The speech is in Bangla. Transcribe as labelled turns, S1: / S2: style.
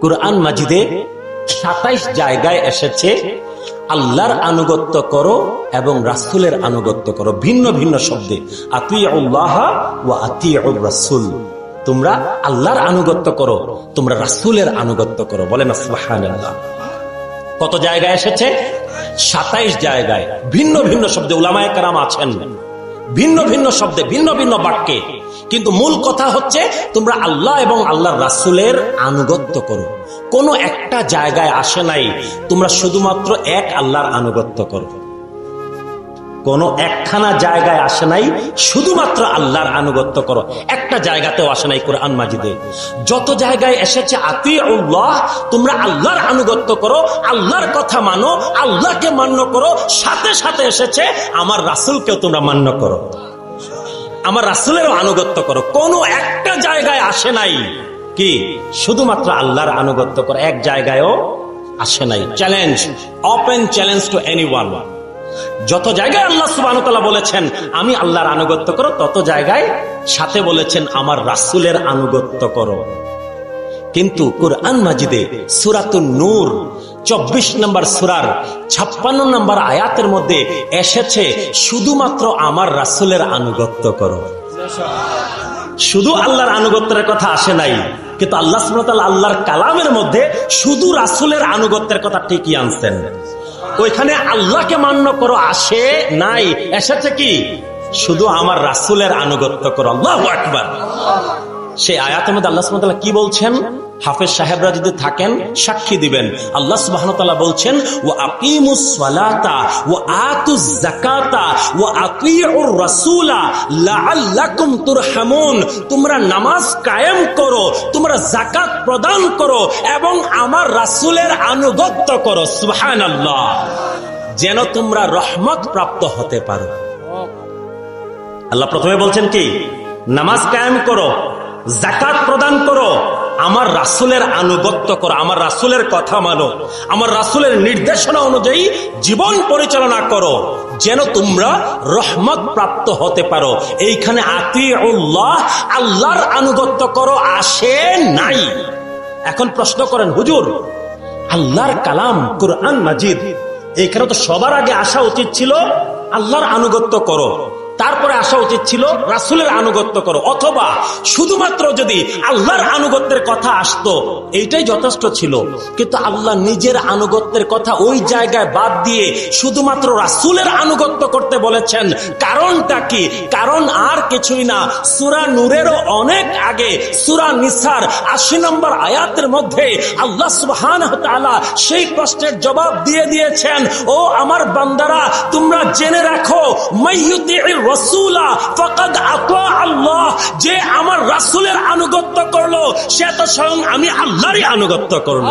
S1: কোরআন মাজিদে সাতাইশ জায়গায় এসেছে, আল্লাহর আনুগত্য করো এবং রাসুলের আনুগত্য করো, ভিন্ন ভিন্ন শব্দে। আল্লাহ ও আতি রাসুল। তোমরা আল্লাহর আনুগত্য করো, তোমরা রাসুলের আনুগত্য করো। বলেন সুবহানাল্লাহ। কত জায়গায় এসেছে? সাতাইশ জায়গায়। ভিন্ন ভিন্ন শব্দে উলামায় কারাম আছেন। ভিন্ন ভিন্ন শব্দে, ভিন্ন ভিন্ন বাক্যে। কিন্তু মূল কথা হচ্ছে তোমরা আল্লাহ এবং আল্লাহ রাসুলের আনুগত্য করো। কোন একটা জায়গায় আসে নাই, তোমরা শুধুমাত্র এক আল্লাহর আনুগত্য করো। কোন একখানা জায়গায় আসে নাই, শুধুমাত্র আল্লাহর আনুগত্য করো। একটা জায়গাতেও আসে নাই কোরআন মাজিদে। যত জায়গায় এসেছে আতি আল্লাহ তোমরা আল্লাহর আনুগত্য করো, আল্লাহর কথা মানো, আল্লাহকে মান্য করো, সাথে সাথে এসেছে আমার রাসুলকেও তোমরা মান্য করো। আমার রাসুলেরও আনুগত্য করো। কোনো একটা জায়গায় আসে নাই। কি? শুধুমাত্র আল্লাহর আনুগত্য করো। এক জায়গায়ও আসে নাই। Challenge open challenge to any যত জায়গায় আল্লাহ সুবাহ বলেছেন, আমি আল্লাহর আনুগত্য করো, তত জায়গায় সাথে বলেছেন, আমার রাসুলের আনুগত্য করো। কিন্তু কোরআন মাজিদে সুরাতুন নূর চব্বিশ নম্বর সুরার ছাপ্পান্ন নম্বর আয়াতের মধ্যে এসেছে, শুধুমাত্র আমার রাসুলের আনুগত্য করো। শুধু আল্লাহর আনুগত্যের কথা আসে নাই, কিন্তু আল্লাহ আল্লাহর কালামের মধ্যে শুধু রাসুলের আনুগত্যের কথা ঠিকই আনছেন। ওইখানে আল্লাহকে মান্য করো আসে নাই, এসেছে কি? শুধু আমার রাসুলের আনুগত্য করো, আল্লাহ আকবার। সেই আয়াতের মধ্যে আল্লাহ কি বলছেন? হাফেজ সাহেবরা যদি থাকেন, সাক্ষী দিবেন। আল্লাহ সুবাহ বলছেন ও আকিমুস সালাতা ও আতুজ জাকাতা ও আতিউর রাসূলা লাআল্লাকুম তুরহামুন। তোমরা নামাজ কায়েম করো, তোমরা জাকাত প্রদান করো এবং আমার রাসূলের আনুগত্য করো। সুবহানাল্লাহ। যেন তোমরা রহমত প্রাপ্ত হতে পারো। আল্লাহ প্রথমে বলছেন কি? নামাজ কায়েম করো জাকাত প্রদান করো আমার রাসুলের আনুগত্য করো, আমার রাসুলের কথা মানো, আমার রাসুলের নির্দেশনা অনুযায়ী জীবন পরিচালনা করো, যেন তোমরা রহমত প্রাপ্ত হতে পারো। এইখানে আতি উল্লাহ আল্লাহর আনুগত্য করো, আসে নাই। এখন প্রশ্ন করেন, হুজুর, আল্লাহর কালাম কোরআন মাজিদ, এইখানে তো সবার আগে আসা উচিত ছিল, আল্লাহর আনুগত্য করো। তারপরে আসা উচিত ছিল রাসুলের আনুগত্য করো। অথবা শুধুমাত্র যদি আল্লাহর আনুগত্যের কথা আসতো, এইটাই যথেষ্ট ছিল। কিন্তু আল্লাহ নিজের আনুগত্যের কথা ওই জায়গায় বাদ দিয়ে শুধুমাত্র রাসুলের আনুগত্য করতে বলেছেন। কারণটা কি? কারণ আর কিছুই না। সুরা নূরেরও অনেক আগে সুরা নিসার আশি নম্বর আয়াতের মধ্যে আল্লাহ সুবহান সেই প্রশ্নের জবাব দিয়ে দিয়েছেন, ও আমার বান্দারা, তোমরা জেনে রাখো যে আমার রাসুলের আনুগত্য করল সে তো স্বয়ং আমি আল্লাহরই আনুগত্য করল।